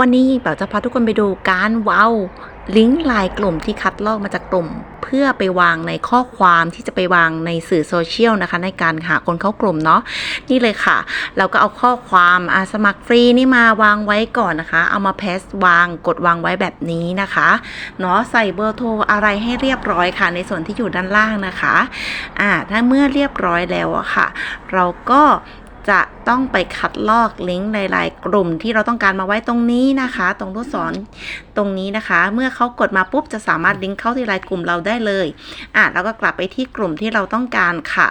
วันนี้เป๋าจะพาทุกคนไปดูการเว้าลิงก์ไลน์กลุ่มที่คัดลอกมาจากกลุ่ม เพื่อไปวางในข้อความที่จะไปวางในสื่อโซเชียลนะคะ ในการหาคนเข้ากลุ่มเนาะนี่เลยค่ะ เราก็เอาข้อความอาสมัครฟรีนี่มาวางไว้ก่อนนะคะ เอามาเพสวางกดวางไว้แบบนี้นะคะเนาะใส่เบอร์โทรอะไรให้เรียบร้อยค่ะ ในส่วนที่อยู่ด้านล่างนะคะอ่าถ้าเมื่อเรียบร้อยแล้วอะค่ะ เราก็ จะต้องไปคัดลอกลิงก์ในไลน์กลุ่มที่เราต้องการมาไว้ตรงนี้นะคะ ตรงลูกศรตรงนี้นะคะ เมื่อเขากดมาปุ๊บจะสามารถลิงก์เข้าที่ไลน์กลุ่มเราได้เลยอะแล้วก็กลับไปที่กลุ่มที่เราต้องการค่ะ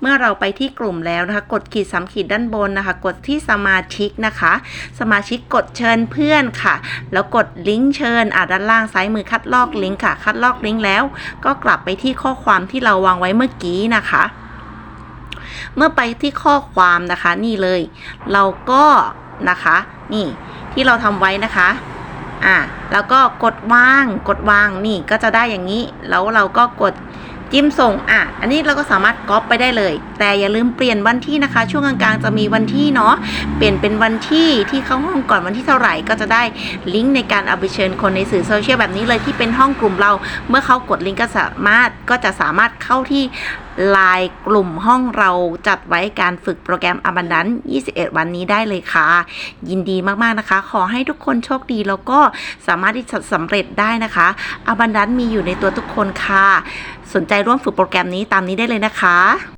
เมื่อเราไปที่กลุ่มแล้วนะคะ กดขีดสามขีดด้านบนนะคะ กดที่สมาชิกนะคะ สมาชิกกดเชิญเพื่อนค่ะ แล้วกดลิงก์เชิญอะด้านล่างซ้ายมือคัดลอกลิงก์ค่ะ คัดลอกลิงก์แล้ว ก็กลับไปที่ข้อความที่เราวางไว้เมื่อกี้นะคะ เมื่อไปที่ข้อความนะคะนี่เลย เราก็นะคะ นี่ที่เราทำไว้นะคะอะแล้วก็กดวางกดวางนี่ก็จะได้อย่างนี้ แล้วเราก็กด จิ้มส่งอะ อันนี้เราก็สามารถก๊อปไปได้เลย แต่อย่าลืมเปลี่ยนวันที่นะคะ ช่วงกลางๆจะมีวันที่เนาะ เปลี่ยนเป็นวันที่ที่เข้าห้องก่อนวันที่เท่าไหร่ก็จะได้ลิงก์ในการเอาไปเชิญคนในสื่อโซเชียลแบบนี้เลยที่เป็นห้องกลุ่มเรา เมื่อเขากดลิงก์ก็สามารถก็จะสามารถเข้าที่ไลน์กลุ่มห้องเราจัดไว้การฝึกโปรแกรม Abundance 21 วันนี้ได้เลยค่ะ ยินดีมากๆนะคะ ขอให้ทุกคนโชคดีแล้วก็สามารถที่จะสำเร็จได้นะคะ Abundance มีอยู่ในตัวทุกคนค่ะ สนใจร่วมฝึกโปรแกรมนี้ตามนี้ได้เลยนะคะ